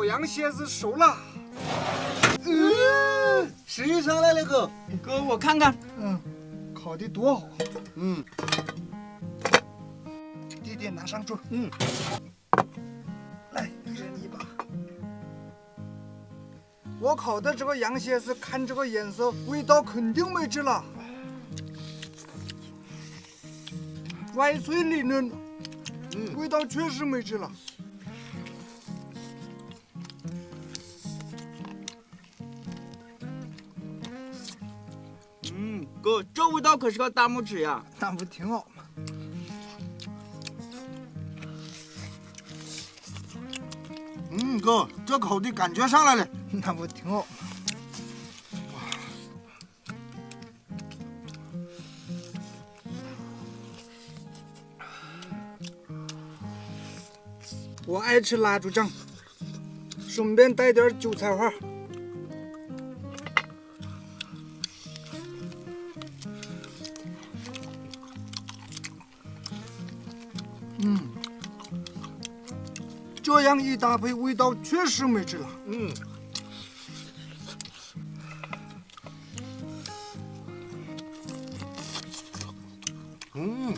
烤羊蝎子熟了。嗯，谁上来了哥？哥，我看看。嗯，烤的多好。嗯，弟弟拿上桌。嗯，来，给你一把。我烤的这个羊蝎子，看这个颜色，味道肯定没治了。外脆里嫩，嗯味道确实没治了。哥，这味道可是个大拇指呀。那不挺好吗？嗯，哥，这烤的感觉上来了。那不挺好吗？我爱吃辣猪酱，顺便带点韭菜花。嗯，这样一搭配，味道确实没治了。嗯，嗯，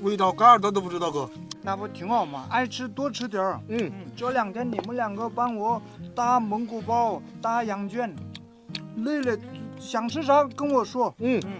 味道嘎达都不知道哥。那不挺好吗？爱吃多吃点儿。嗯，嗯，这两天你们两个帮我打蒙古包、打羊圈，累了想吃啥跟我说。嗯，嗯，